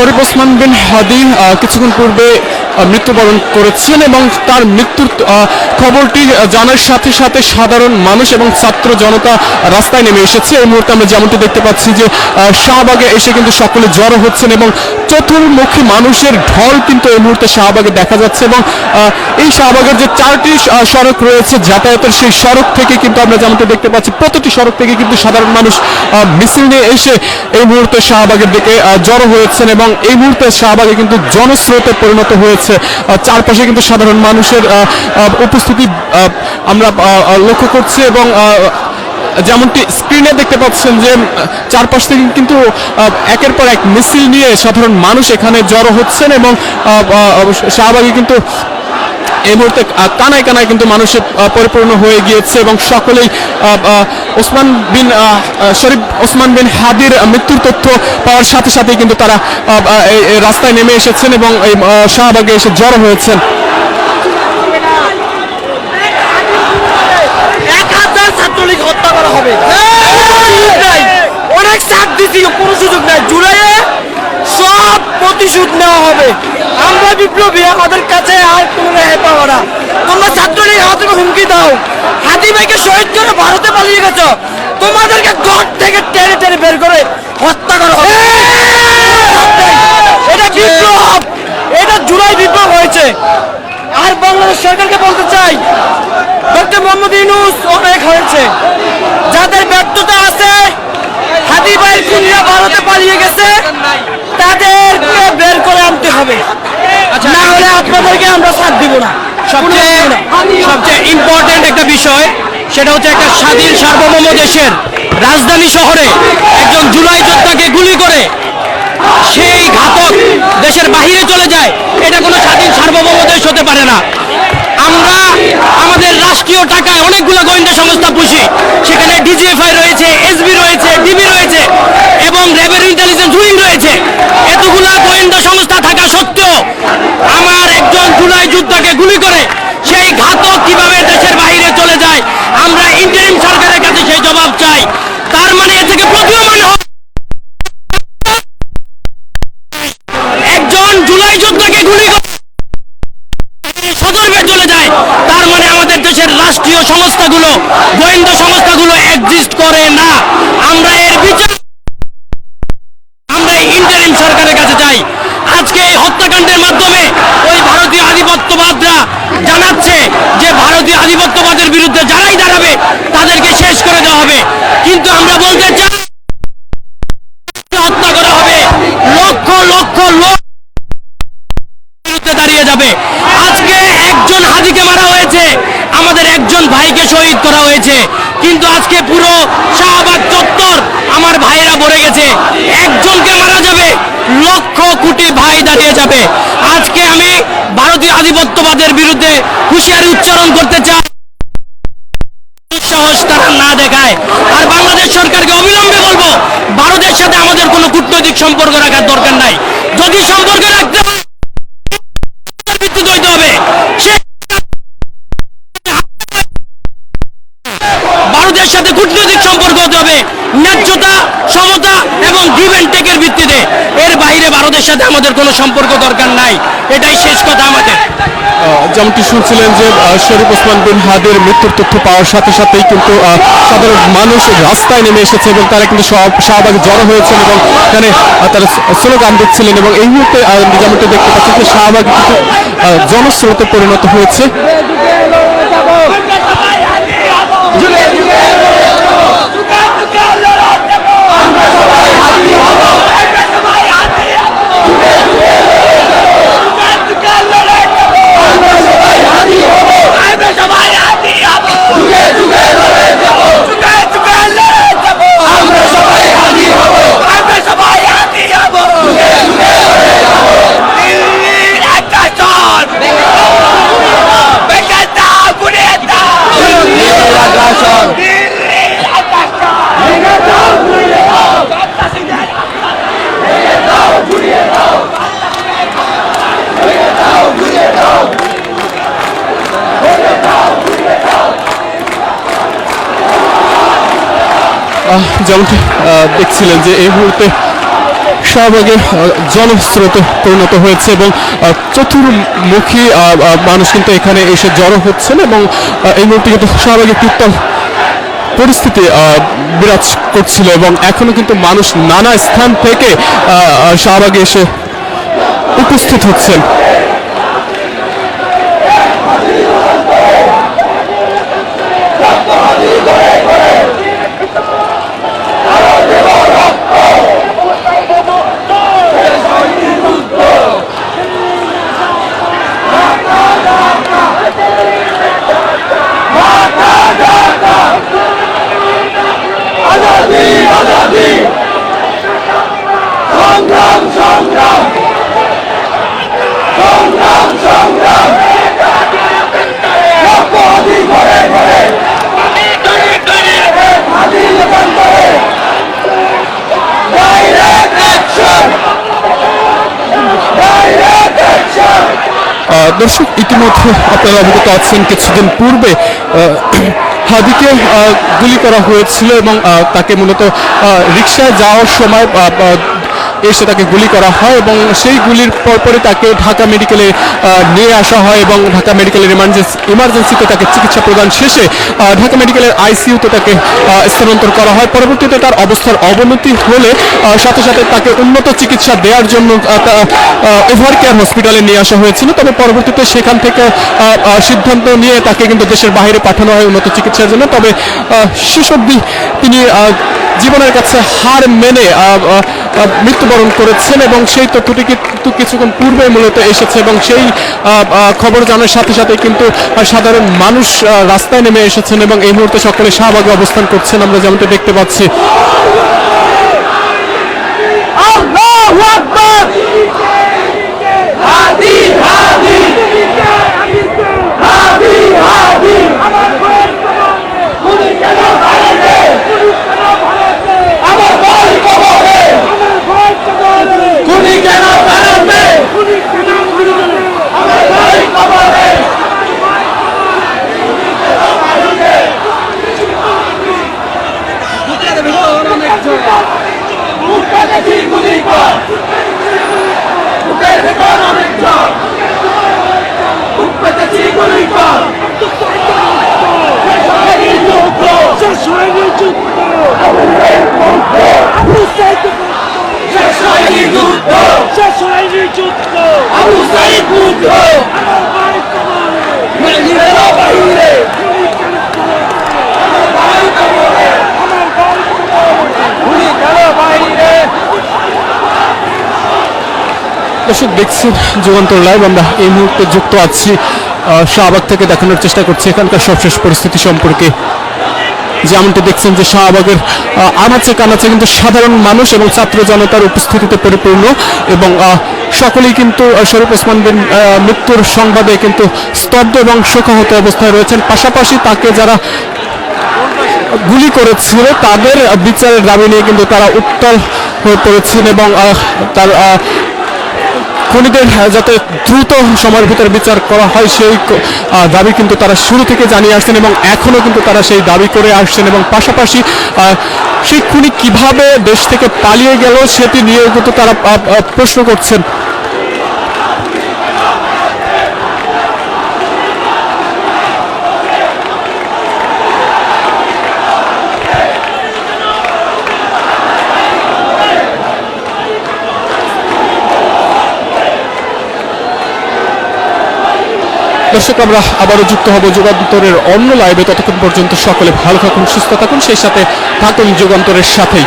শরীফ ওসমান বিন হাদি কিছুক্ষণ পূর্বে মৃত্যুবরণ করেছেন এবং তার মৃত্যুর খবরটি জানার সাথে সাথে সাধারণ মানুষ এবং ছাত্র জনতা রাস্তায় নেমে এসেছে। এই মুহূর্তে আমরা যেমনটি দেখতে পাচ্ছি যে শাহবাগে এসে কিন্তু সকলে জড়ো হচ্ছেন এবং চতুর্মুখী মানুষের ঢল কিন্তু এই মুহূর্তে শাহবাগে দেখা যাচ্ছে এবং এই শাহবাগের যে চারটি সড়ক রয়েছে, যাতায়াতের সেই সড়ক থেকে কিন্তু আমরা যেমনটি দেখতে পাচ্ছি, প্রতিটি সড়ক থেকে কিন্তু সাধারণ মানুষ মিছিল নিয়ে এসে এই মুহূর্তে শাহবাগের দিকে জড়ো হয়েছেন এবং এই মুহূর্তে শাহবাগে কিন্তু জনস্রোতে পরিণত হয়েছে। চারপাশে কিন্তু সাধারণ মানুষের উপস্থিতি আমরা লক্ষ্য করছি এবং যেমনটি স্ক্রিনে দেখতে পাচ্ছেন যে চারপাশ থেকে কিন্তু একের পর এক মিছিল নিয়ে সাধারণ মানুষ এখানে জড়ো হচ্ছেন এবং শাহবাগে কিন্তু এই মুহূর্তে কানায় কানায় কিন্তু মানুষে আহ, পরিপূর্ণ হয়ে গিয়েছে এবং সকলেই ওসমান বিন শরীফ ওসমান বিন হাদির মৃত্যুর তথ্য পাওয়ার সাথে সাথেই কিন্তু তারা রাস্তায় নেমে এসেছেন এবং এই শাহবাগে এসে জড়ো হয়েছেন এক হাজার ছাত্রলীগ হত্যা করা হবে সুযোগ নাই। অনেক চাপ দিছি কোনো সুযোগ নাই জুলাইয়ে সব প্রতিশোধ নেওয়া হবে। আমরা বিপ্লবী, আমাদের কাছে আর কোনো রেহাই পাবো না। তোমরা ছাত্রলীগ, আমাদেরকে হুমকি দাও। হাতি ভাইকে শহীদ করে ভারতে পালিয়ে গেছো। তোমাদেরকে ঘর থেকে টেনে টেনে বের করে হত্যা করা হবে। এটা বিপ্লব। এটা জুলাই বিপ্লব হয়েছে। আর বাংলাদেশ সরকারকে বলতে চাই, ডক্টর মোহাম্মদ ইউনুস অনেক হয়েছে। যাদের ব্যর্থতা আছে হাতি কুমিরা ভারতে পালিয়ে গেছে তাদেরকে বের করে আনতে হবে না হলে আপনাদেরকে আমরা সাথ দিব না। সবচেয়ে সবচেয়ে ইম্পর্টেন্ট একটা বিষয় সেটা হচ্ছে একটা স্বাধীন সার্বভৌম দেশের রাজধানী শহরে একজন জুলাই যোদ্ধাকে গুলি করে সেই ঘাতক দেশের বাহিরে চলে যায়। এটা কোনো স্বাধীন সার্বভৌম দেশ হতে পারে না। আমরা আমাদের রাষ্ট্রীয় টাকায় অনেকগুলো গোয়েন্দা সংস্থা পুষি। সেখানে ডিজিএফআই রয়েছে এসবি রয়েছে ডিবি রয়েছে এবং র্যাবের ইন্টেলিজেন্স উইং রয়েছে এতগুলা গোয়েন্দা সংস্থা থাকা সত্ত্বেও আমার একজন জুলাই যোদ্ধাকে গুলি করে সেই ঘাতক কীভাবে দেশের বাইরে চলে যায় আমরা ইন্টারিম সরকারের কাছে সেই জবাব চাই তার মানে এ থেকে প্রতীয়মান হয় একজন জুলাই যোদ্ধাকে গুলি করে সদর্ভে চলে যায় তার মানে আমাদের দেশের রাষ্ট্রীয় সংস্থাগুলো গোয়েন্দা সংস্থাগুলো এক্সিস্ট করে না আমরা এর বিচার আমরা ইন্টারিম সরকারের কাছে যাই আজকে এই হত্যাকাণ্ডের মাধ্যমে ওই ভারতীয় আধিপত্যবাদরা জানাচ্ছে যে ভারতীয় আধিপত্যবাদের বিরুদ্ধে যারাই দাঁড়াবে, তাদেরকে শেষ করে দেওয়া হবে। কিন্তু আমরা বলতে চাই, হত্যা করা হবে। লক্ষ লক্ষ লোক দাঁড়িয়ে যাবে। আজকে একজন হাজিকে মারা হয়েছে, আমাদের একজন ভাইকে শহীদ করা হয়েছে। কিন্তু আজকে পুরো শাহবাগ চত্বর আমার ভাইয়েরা ভরে গেছে। একজনকে মারা যাবে, লক্ষ কোটি ভাই দাঁড়িয়ে যাবে। আজকে আমি ভারতীয় আধিপত্যবাদের বিরুদ্ধে হুঁশিয়ারি উচ্চারণ করতে চাই। দেখায়। আর বাংলাদেশ সরকারকে অবিলম্বে বলব, ভারতের সাথে আমাদের কোনো কূটনৈতিক সম্পর্ক রাখার দরকার নাই। যদি সম্পর্ক রাখতে হয় হইতে হবে। ভারতের সাথে কূটনৈতিক সম্পর্ক হতে হবে। ন্যায্যতা, সমতা এবং গিভ টেকের ভিত্তিতে এর বাইরে ভারতের সাথে আমাদের কোনো সম্পর্ক দরকার নাই। এটাই শেষ কথা আমাদের। যেমনটি শুনছিলেন যে শরীফ ওসমান বিন হাদের মৃত্যুর তথ্য পাওয়ার সাথে সাথেই কিন্তু সাধারণ মানুষ রাস্তায় নেমে এসেছে এবং তারা কিন্তু শাহবাগে জড়ো হয়েছেন এবং এখানে তারা স্লোগান দিচ্ছিলেন এবং এই মুহূর্তে যেমনটি দেখতে পাচ্ছি যে শাহবাগ কিন্তু জনস্রোতে পরিণত হয়েছে। যেমনটি দেখছিলেন যে এই মুহূর্তে শাহবাগের আহ, জনস্রোতে পরিণত হয়েছে এবং চতুর্মুখী মানুষ কিন্তু এখানে এসে জড়ো হচ্ছেন এবং এই মুহূর্তে কিন্তু শাহবাগের কীর্তন পরিস্থিতি বিরাজ করছিল এবং এখনও কিন্তু মানুষ নানা স্থান থেকে শাহবাগে এসে উপস্থিত হচ্ছেন। দর্শক ইতিমধ্যে আপনারা অবগত আছেন কিছুদিন পূর্বে হাদিকে গুলি করা হয়েছিল এবং তাকে মূলত আহ, রিকশায় যাওয়ার সময় এসে তাকে গুলি করা হয় এবং সেই গুলির পরপরই তাকে ঢাকা মেডিকেলে নিয়ে আসা হয় এবং ঢাকা মেডিকেলের ইমার্জেন্সি ইমার্জেন্সিতে তাকে চিকিৎসা প্রদান শেষে ঢাকা মেডিকেলের আইসিইউতে তাকে স্থানান্তর করা হয়। পরবর্তীতে তার অবস্থার অবনতি হলে সাথে সাথে তাকে উন্নত চিকিৎসা দেওয়ার জন্য ওভার কেয়ার হসপিটালে নিয়ে আসা হয়েছিল। তবে পরবর্তীতে সেখান থেকে সিদ্ধান্ত নিয়ে তাকে কিন্তু দেশের বাইরে পাঠানো হয় উন্নত চিকিৎসার জন্য। তবে শেষ অবধি তিনি জীবনের কাছে হার মেনে মৃত্যুবরণ করেছেন এবং সেই তথ্যটি কিন্তু কিছুক্ষণ পূর্বে মূলত এসেছে এবং সেই খবর জানার সাথে সাথে কিন্তু সাধারণ মানুষ রাস্তায় নেমে এসেছেন এবং এই মুহূর্তে সকলে শাহবাগে অবস্থান করছেন। আমরা যেমনটা দেখতে পাচ্ছি। দর্শক দেখছেন যুগান্তর লাইভ আমরা এই মুহূর্তে যুক্ত আছি। শাহবাগ থেকে দেখানোর চেষ্টা করছি এখানকার সবশেষ পরিস্থিতি সম্পর্কে। যেমনটি দেখছেন যে শাহবাগের আনাচে কানাচে কিন্তু সাধারণ মানুষ এবং ছাত্র জনতার উপস্থিতিতে পরিপূর্ণ এবং সকলেই কিন্তু শরীফ ওসমান বিন মৃত্যুর সংবাদে কিন্তু স্তব্ধ এবং শোকাহত অবস্থায় রয়েছেন। পাশাপাশি তাকে যারা গুলি করেছিল, তাদের বিচারের দাবি নিয়ে কিন্তু তারা উত্তাল হয়ে পড়েছেন এবং তার খুনিদের যাতে দ্রুত সময়ের ভিতরে বিচার করা হয়, সেই দাবি কিন্তু তারা শুরু থেকে জানিয়ে আসছেন এবং এখনও কিন্তু তারা সেই দাবি করে আসছেন এবং পাশাপাশি সেই খুনি কীভাবে দেশ থেকে পালিয়ে গেল সেটি নিয়েও কিন্তু তারা প্রশ্ন করছেন। দর্শক, আমরা আবারও যুক্ত হব যুগান্তরের অন্য লাইভে ততক্ষণ পর্যন্ত সকলে ভালো থাকুন, সুস্থ থাকুন। সেই সাথে থাকুন যুগান্তরের সাথেই।